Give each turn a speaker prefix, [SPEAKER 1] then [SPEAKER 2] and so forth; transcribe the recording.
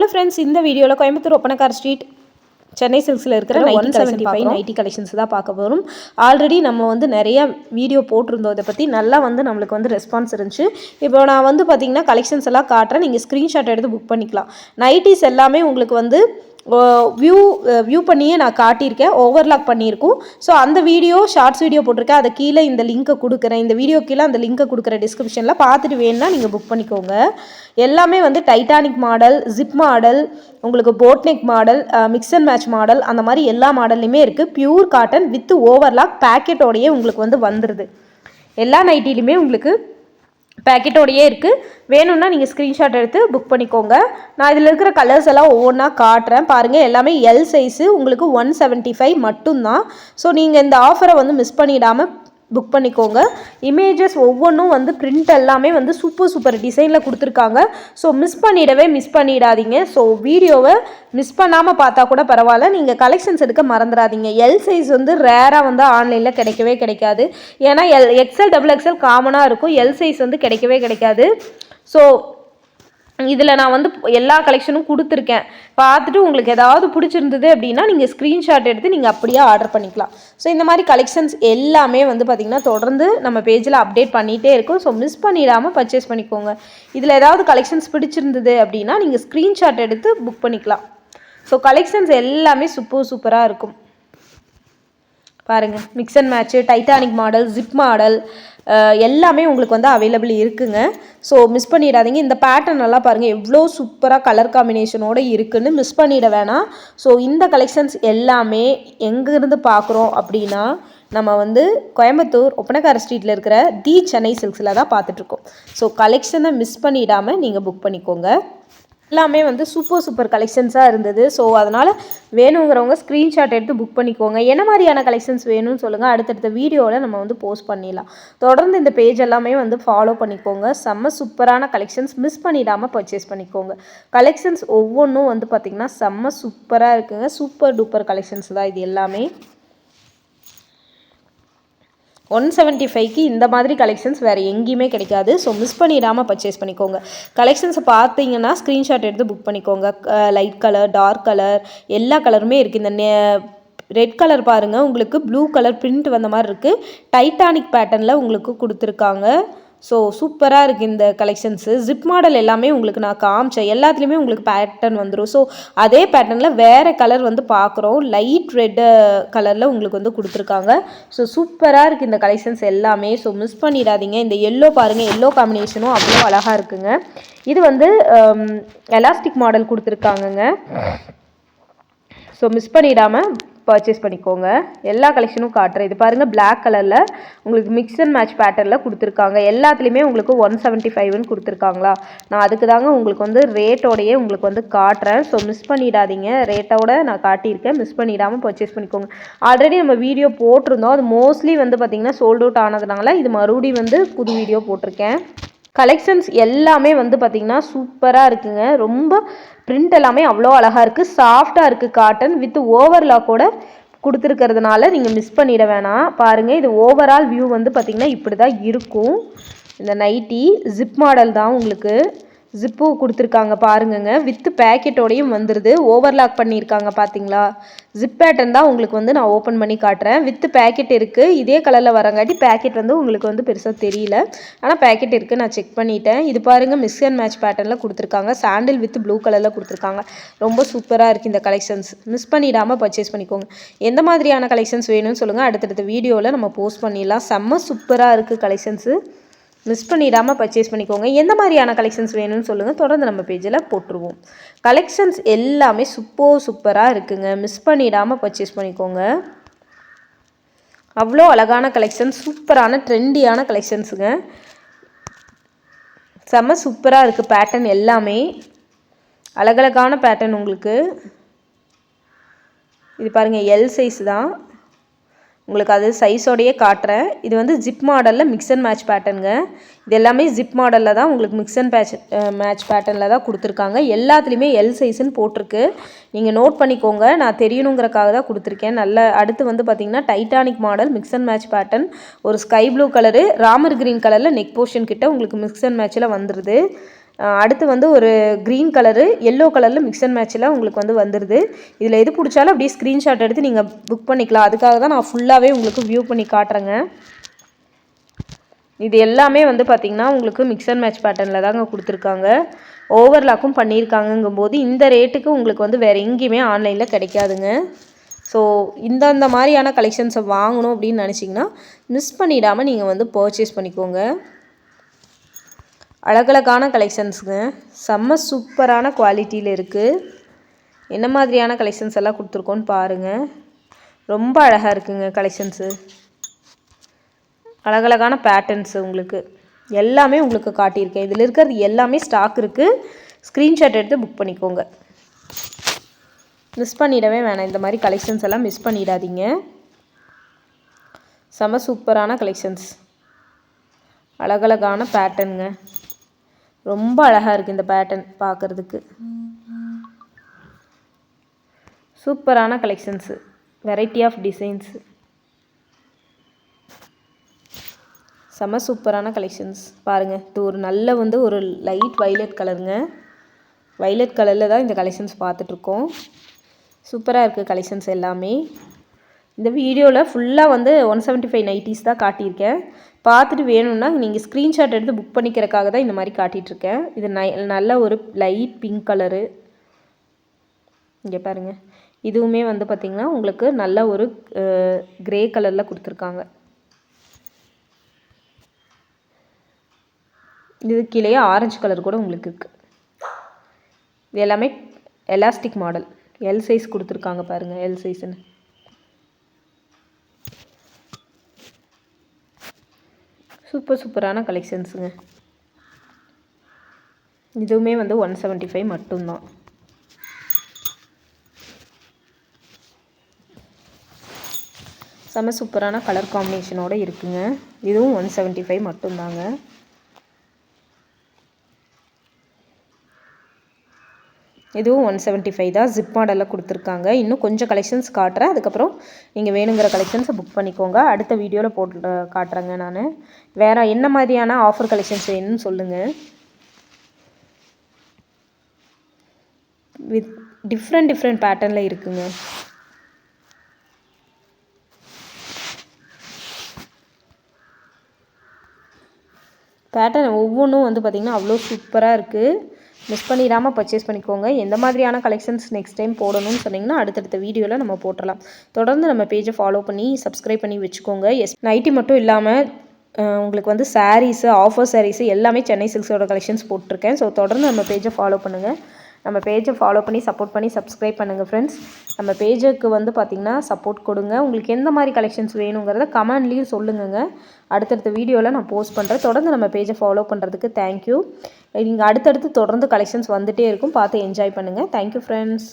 [SPEAKER 1] Hello friends இந்த வீடியோவில் Coimbatore Oppanakara street Chennai சில்க்ஸில் இருக்கிற one seventy five nighty collections தான் பார்க்க போகிறோம் ஆல்ரெடி நம்ம வந்து நிறைய வீடியோ போட்டிருந்தோம். இதை பற்றி நல்லா வந்து நம்மளுக்கு வந்து ரெஸ்பான்ஸ் இருந்துச்சு. இப்போ நான் வந்து பார்த்தீங்கன்னா கலெக்ஷன்ஸ் எல்லாம் காட்டுறேன். நீங்கள் ஸ்க்ரீன்ஷாட் எடுத்து புக் பண்ணிக்கலாம். நைட்டிஸ் எல்லாமே உங்களுக்கு வந்து வியூ வியூ பண்ணியே நான் காட்டியிருக்கேன். ஓவர்லாக் பண்ணியிருக்கோம். ஸோ அந்த வீடியோ ஷார்ட்ஸ் வீடியோ போட்டிருக்கேன். அதை கீழே இந்த லிங்க்கை கொடுக்குறேன். இந்த வீடியோ கீழே அந்த லிங்க்கை கொடுக்குற டிஸ்கிரிப்ஷனில் பார்த்துட்டு வேணும்னா நீங்கள் புக் பண்ணிக்கோங்க. எல்லாமே வந்து டைட்டானிக் மாடல் ஜிப் மாடல் உங்களுக்கு boatneck model mix and match model அந்த மாதிரி எல்லா மாடல்லையுமே இருக்குது பியூர் காட்டன் வித் ஓவர்லாக் பேக்கெட்டோடையே உங்களுக்கு வந்து வந்துடுது எல்லா நைட்டிலையுமே உங்களுக்கு பேக்கெட்டோடையே இருக்குது வேணும்னா நீங்கள் ஸ்க்ரீன்ஷாட் எடுத்து புக் பண்ணிக்கோங்க. நான் இதில் இருக்கிற கலர்ஸ் எல்லாம் ஒவ்வொன்றா காட்டுறேன். பாருங்கள் எல்லாமே எல் சைஸு உங்களுக்கு ஒன் செவன்ட்டி ஃபைவ் மட்டும்தான். ஸோ நீங்கள் இந்த ஆஃபரை வந்து மிஸ் பண்ணிடாமல் புக் பண்ணிக்கோங்க. இமேஜஸ் ஒவ்வொன்றும் வந்து பிரிண்ட் எல்லாமே வந்து சூப்பர் சூப்பர் டிசைனில் கொடுத்துருக்காங்க. ஸோ மிஸ் பண்ணிடவே மிஸ் பண்ணிடாதீங்க. ஸோ வீடியோவை மிஸ் பண்ணாமல் பார்த்தா கூட பரவாயில்ல. நீங்கள் கலெக்ஷன்ஸ் எடுக்க மறந்துடாதீங்க. எல் சைஸ் வந்து ரேராக வந்து ஆன்லைனில் கிடைக்கவே கிடைக்காது. ஏன்னா எல் எக்ஸல் டபுள் எக்ஸல் காமனாக இருக்கும். எல் சைஸ் வந்து கிடைக்கவே கிடைக்காது. ஸோ இதில் நான் வந்து எல்லா கலெக்ஷனும் கொடுத்துருக்கேன். பார்த்துட்டு உங்களுக்கு ஏதாவது பிடிச்சிருந்தது அப்படின்னா நீங்கள் ஸ்க்ரீன்ஷாட் எடுத்து நீங்கள் அப்படியே ஆர்டர் பண்ணிக்கலாம். ஸோ இந்த மாதிரி கலெக்ஷன்ஸ் எல்லாமே வந்து பார்த்திங்கன்னா தொடர்ந்து நம்ம பேஜில் அப்டேட் பண்ணிகிட்டே இருக்கும். ஸோ மிஸ் பண்ணிடாமல் பர்ச்சேஸ் பண்ணிக்கோங்க. இதில் ஏதாவது கலெக்ஷன்ஸ் பிடிச்சிருந்தது அப்படின்னா நீங்கள் ஸ்க்ரீன்ஷாட் எடுத்து புக் பண்ணிக்கலாம். ஸோ கலெக்ஷன்ஸ் எல்லாமே சூப்பர் சூப்பராக இருக்கும். பாருங்கள் mix and match titanic model zip model எல்லாமே உங்களுக்கு வந்து அவைலபிள் இருக்குங்க. ஸோ மிஸ் பண்ணிடாதீங்க. இந்த பேட்டர்ன் எல்லாம் பாருங்கள் எவ்வளோ சூப்பராக கலர் காம்பினேஷனோடு இருக்குதுன்னு மிஸ் பண்ணிட வேணாம். ஸோ இந்த கலெக்ஷன்ஸ் எல்லாமே எங்கேருந்து பார்க்குறோம் அப்படின்னா நம்ம வந்து கோயம்புத்தூர் ஒப்பனக்கார ஸ்ட்ரீட்டில் இருக்கிற தி சென்னை சில்க்ஸில் தான் பார்த்துட்ருக்கோம் ஸோ கலெக்ஷனை மிஸ் பண்ணிடாமல் நீங்கள் புக் பண்ணிக்கோங்க. எல்லாமே வந்து சூப்பர் சூப்பர் கலெக்ஷன்ஸாக இருந்தது. ஸோ அதனால் வேணுங்கிறவங்க ஸ்க்ரீன்ஷாட் எடுத்து புக் பண்ணிக்கோங்க. என்ன மாதிரியான கலெக்ஷன்ஸ் வேணும்னு சொல்லுங்கள் அடுத்தடுத்த வீடியோவில் நம்ம வந்து போஸ்ட் பண்ணிடலாம். தொடர்ந்து இந்த பேஜ் எல்லாமே வந்து ஃபாலோ பண்ணிக்கோங்க. செம்ம சூப்பரான கலெக்ஷன்ஸ் மிஸ் பண்ணிடாமல் பர்ச்சேஸ் பண்ணிக்கோங்க. கலெக்ஷன்ஸ் ஒவ்வொன்றும் வந்து பார்த்திங்கன்னா செம்ம சூப்பராக இருக்குங்க. சூப்பர் டூப்பர் கலெக்ஷன்ஸ் தான் இது எல்லாமே. ஒன் செவன்ட்டி ஃபைவ்க்கு இந்த மாதிரி கலெக்ஷன்ஸ் வேறு எங்கேயுமே கிடைக்காது. ஸோ மிஸ் பண்ணிடாமல் பர்ச்சேஸ் பண்ணிக்கோங்க. கலெக்ஷன்ஸை பார்த்தீங்கன்னா ஸ்க்ரீன்ஷாட் எடுத்து புக் பண்ணிக்கோங்க. லைட் கலர் டார்க் கலர் எல்லா கலருமே இருக்குது இந்த நே ரெட் கலர் பாருங்கள் உங்களுக்கு ப்ளூ கலர் பிரிண்ட் வந்த மாதிரி இருக்குது டைட்டானிக் பேட்டர்னில் உங்களுக்கு கொடுத்துருக்காங்க. ஸோ சூப்பராக இருக்குது இந்த கலெக்ஷன்ஸு ஜிப் மாடல் எல்லாமே உங்களுக்கு நான் காமிச்சேன். எல்லாத்துலேயுமே உங்களுக்கு பேட்டர்ன் வந்துடும் ஸோ அதே பேட்டர்னில் வேறு கலர் வந்து பார்க்குறோம். லைட் ரெட்டு கலரில் உங்களுக்கு வந்து கொடுத்துருக்காங்க. ஸோ சூப்பராக இருக்குது இந்த கலெக்ஷன்ஸ் எல்லாமே. ஸோ மிஸ் பண்ணிடாதீங்க. இந்த எல்லோ பாருங்கள் எல்லோ காம்பினேஷனும் அவ்வளோ அழகாக இருக்குங்க. இது வந்து um, எலாஸ்டிக் மாடல் கொடுத்துருக்காங்கங்க. ஸோ மிஸ் பண்ணிடாமல் பர்ச்சேஸ் பண்ணிக்கோங்க. எல்லா கலெக்ஷனும் காட்டுறேன். இது பாருங்கள் பிளாக் கலரில் உங்களுக்கு மிக்ஸ் அண்ட் மேட்ச் பேட்டர்னில் கொடுத்துருக்காங்க. எல்லாத்துலேயுமே உங்களுக்கு ஒன் செவன்ட்டி ஃபைவ்னு கொடுத்துருக்காங்களா? நான் அதுக்கு தாங்க உங்களுக்கு வந்து ரேட்டோடையே உங்களுக்கு வந்து காட்டுறேன். ஸோ மிஸ் பண்ணிடாதீங்க. ரேட்டோட நான் காட்டியிருக்கேன். மிஸ் பண்ணிடாமல் பர்ச்சேஸ் பண்ணிக்கோங்க. ஆல்ரெடி நம்ம வீடியோ போட்டிருந்தோம். அது மோஸ்ட்லி வந்து பார்த்திங்கன்னா சோல்ட் அவுட் ஆனதுனால இது மறுபடியும் வந்து புது வீடியோ போட்டிருக்கேன். கலெக்ஷன்ஸ் எல்லாமே வந்து பார்த்திங்கன்னா சூப்பராக இருக்குங்க. ரொம்ப பிரிண்ட் எல்லாமே அவ்வளோ அழகாக இருக்குது சாஃப்டாக இருக்குது காட்டன் வித் ஓவர்லாக்கோட கொடுத்துருக்கிறதுனால நீங்கள் மிஸ் பண்ணிட வேணாம். பாருங்கள் இது ஓவரால் வியூ வந்து பார்த்திங்கன்னா இப்படி தான் இருக்கும். இந்த நைட்டி ஜிப் மாடல் தான் உங்களுக்கு ஜிப்பு கொடுத்துருக்காங்க பாருங்கங்க. வித் பேக்கெட்டோடையும் வந்துடுது ஓவர்லாக் பண்ணியிருக்காங்க பார்த்தீங்களா ஜிப் பேட்டன் தான் உங்களுக்கு வந்து நான் ஓப்பன் பண்ணி காட்டுறேன். வித் பேக்கெட் இருக்குது இதே கலரில் வரங்காட்டி பேக்கெட் வந்து உங்களுக்கு வந்து பெருசாக தெரியல. ஆனால் பேக்கெட் இருக்குது நான் செக் பண்ணிட்டேன். இது பாருங்கள் மிஸ் அண்ட் மேட்ச் பேட்டர்னில் கொடுத்துருக்காங்க. சாண்டில் வித் ப்ளூ கலரில் கொடுத்துருக்காங்க. ரொம்ப சூப்பராக இருக்குது இந்த கலெக்ஷன்ஸ் மிஸ் பண்ணிடாமல் பர்ச்சேஸ் பண்ணிக்கோங்க. எந்த மாதிரியான கலெக்ஷன்ஸ் வேணும்னு சொல்லுங்கள் அடுத்தடுத்த வீடியோவில் நம்ம போஸ்ட் பண்ணிடலாம். செம்ம சூப்பராக இருக்குது கலெக்ஷன்ஸு மிஸ் பண்ணிடாமல் பர்ச்சேஸ் பண்ணிக்கோங்க. எந்த மாதிரியான கலெக்ஷன்ஸ் வேணும்னு சொல்லுங்கள் தொடர்ந்து நம்ம பேஜில் போட்டுருவோம். கலெக்ஷன்ஸ் எல்லாமே சூப்போ சூப்பராக இருக்குங்க. மிஸ் பண்ணிடாமல் பர்ச்சேஸ் பண்ணிக்கோங்க. அவ்வளோ அழகான கலெக்ஷன்ஸ் சூப்பரான ட்ரெண்டியான கலெக்ஷன்ஸுங்க செம்ம சூப்பராக இருக்குது பேட்டர்ன் எல்லாமே. அழகழகான பேட்டர்ன் உங்களுக்கு. இது பாருங்கள் எல் சைஸ் தான். உங்களுக்கு அது சைஸோடையே காட்டுறேன். இது வந்து ஜிப் மாடலில் மிக்ஸ் அண்ட் மேட்ச் பேட்டர்னுங்க இது எல்லாமே ஜிப் மாடலில் தான் உங்களுக்கு மிக்ஸ் அண்ட் பேட்ச் மேட்ச் பேட்டர்னில் தான் கொடுத்துருக்காங்க. எல்லாத்துலேயுமே எல் சைஸ்ன்னு போட்டிருக்கு. நீங்கள் நோட் பண்ணிக்கோங்க. நான் தெரியணுங்கிறக்காக தான் கொடுத்துருக்கேன். நல்ல அடுத்து வந்து பார்த்திங்கன்னா titanic model mix and match pattern ஒரு sky blue colour Ramar green கலரில் நெக் போர்ஷன் கிட்ட உங்களுக்கு மிக்ஸ் அண்ட் மேட்சில் வந்துடுது அடுத்து வந்து ஒரு க்ரீன் கலரு எல்லோ கலரில் மிக்ஸ் அண்ட் மேட்சில் உங்களுக்கு வந்து வந்துடுது இதில் எது பிடிச்சாலும் அப்படியே ஸ்க்ரீன்ஷாட் எடுத்து நீங்கள் புக் பண்ணிக்கலாம். அதுக்காக தான் நான் ஃபுல்லாகவே உங்களுக்கு வியூ பண்ணி காட்டுறேங்க. இது எல்லாமே வந்து பார்த்திங்கன்னா உங்களுக்கு மிக்ஸ் அண்ட் மேட்ச் பேட்டர்னில் தாங்க கொடுத்துருக்காங்க. ஓவர்லாக்கும் பண்ணியிருக்காங்கங்கும்போது இந்த ரேட்டுக்கு உங்களுக்கு வந்து வேறு எங்கேயுமே ஆன்லைனில் கிடைக்காதுங்க. ஸோ இந்தந்த மாதிரியான கலெக்ஷன்ஸை வாங்கணும் அப்படின்னு நினச்சிங்கன்னா மிஸ் பண்ணிடாமல் நீங்கள் வந்து பர்ச்சேஸ் பண்ணிக்கோங்க. அழகழகான கலெக்ஷன்ஸுங்க செம்ம சூப்பரான குவாலிட்டியில் இருக்குது என்ன மாதிரியான கலெக்ஷன்ஸ் எல்லாம் கொடுத்துருக்கோன்னு பாருங்கள் ரொம்ப அழகாக இருக்குங்க கலெக்ஷன்ஸு அழகழகான பேட்டர்ன்ஸு உங்களுக்கு. எல்லாமே உங்களுக்கு காட்டியிருக்கேன். இதில் இருக்கிறது எல்லாமே ஸ்டாக் இருக்குது ஸ்க்ரீன்ஷாட் எடுத்து புக் பண்ணிக்கோங்க. மிஸ் பண்ணிடவே வேணாம். இந்த மாதிரி கலெக்ஷன்ஸ் எல்லாம் மிஸ் பண்ணிடாதீங்க. செம சூப்பரான கலெக்ஷன்ஸ் அழகழகான பேட்டர்னுங்க ரொம்ப அழகாக இருக்குது இந்த பேட்டர்ன் பார்க்குறதுக்கு சூப்பரான கலெக்ஷன்ஸு வெரைட்டி ஆஃப் டிசைன்ஸு செம சூப்பரான கலெக்ஷன்ஸ் பாருங்கள் இது ஒரு நல்ல வந்து ஒரு லைட் வைலட் கலருங்க வைலட் கலரில் தான் இந்த கலெக்ஷன்ஸ் பார்த்துட்ருக்கோம் சூப்பராக இருக்குது கலெக்ஷன்ஸ் எல்லாமே. இந்த வீடியோவில் ஃபுல்லாக வந்து ஒன் செவன்ட்டி ஃபைவ் நைட்டிஸ் தான் காட்டியிருக்கேன். பார்த்துட்டு வேணும்னா நீங்கள் ஸ்க்ரீன்ஷாட் எடுத்து புக் பண்ணிக்கிறக்காக தான் இந்த மாதிரி காட்டிகிட்ருக்கேன் இது நை நல்ல ஒரு லைட் பிங்க் கலரு இங்கே பாருங்கள் இதுவுமே வந்து பார்த்திங்கன்னா உங்களுக்கு நல்ல ஒரு க்ரே கலரில் கொடுத்துருக்காங்க. இது கீழே ஆரஞ்சு கலர் கூட உங்களுக்கு இருக்குது இது எல்லாமே எலாஸ்டிக் மாடல் எல் சைஸ் கொடுத்துருக்காங்க பாருங்கள் எல் சைஸ்ன்னு சூப்பர் சூப்பரான கலெக்ஷன்ஸுங்க இதுவுமே வந்து ஒன் செவன்ட்டி ஃபைவ் மட்டும்தான் செம்ம சூப்பரான கலர் காம்பினேஷனோடு இருக்குங்க. இதுவும் ஒன் செவன்ட்டி ஃபைவ் மட்டும்தாங்க. இதுவும் ஒன் செவன்ட்டி ஃபைவ் தான். ஜிப் மாடலில் கொடுத்துருக்காங்க. இன்னும் கொஞ்சம் கலெக்ஷன்ஸ் காட்டுறேன். அதுக்கப்புறம் நீங்கள் வேணுங்கிற கலெக்ஷன்ஸை புக் பண்ணிக்கோங்க. அடுத்த வீடியோவில் போட்டு காட்டுறேங்க நான். வேறு என்ன மாதிரியான ஆஃபர் கலெக்ஷன்ஸ் வேணும்னு சொல்லுங்கள் வித் டிஃப்ரெண்ட் டிஃப்ரெண்ட் பேட்டர்னில் இருக்குங்க. பேட்டர்ன் ஒவ்வொன்றும் வந்து பார்த்திங்கன்னா அவ்வளோ சூப்பராக இருக்குது மிஸ் பண்ணிடாமல் பர்ச்சேஸ் பண்ணிக்கோங்க. எந்த மாதிரியான கலெக்ஷன்ஸ் நெக்ஸ்ட் டைம் போடணும்னு சொன்னிங்கன்னா அடுத்தடுத்த வீடியோவில் நம்ம போட்டுடலாம் தொடர்ந்து நம்ம பேஜை ஃபாலோ பண்ணி சப்ஸ்கிரைப் பண்ணி வச்சுக்கோங்க. எஸ் நைட்டி மட்டும் இல்லாமல் உங்களுக்கு வந்து சாரீஸு ஆஃபர் சாரீஸு எல்லாமே சென்னை சில்க்ஸோட கலெக்ஷன்ஸ் போட்டிருக்கேன். ஸோ தொடர்ந்து நம்ம பேஜை ஃபாலோ பண்ணுங்கள் நம்ம பேஜை ஃபாலோ பண்ணி சப்போர்ட் பண்ணி சப்ஸ்கிரைப் பண்ணுங்கள் ஃப்ரெண்ட்ஸ் நம்ம பேஜுக்கு வந்து பார்த்திங்கன்னா சப்போர்ட் கொடுங்க. உங்களுக்கு எந்த மாதிரி கலெக்ஷன்ஸ் வேணுங்கிறத கமெண்ட்லேயும் சொல்லுங்கங்க. அடுத்தடுத்த வீடியோவில் நான் போஸ்ட் பண்ணுறேன் தொடர்ந்து நம்ம பேஜை ஃபாலோ பண்ணுறதுக்கு தேங்க்யூ நீங்கள் அடுத்தடுத்து தொடர்ந்து கலெக்ஷன்ஸ் வந்துகிட்டே இருக்கும். பார்த்து என்ஜாய் பண்ணுங்கள் தேங்க்யூ ஃப்ரெண்ட்ஸ்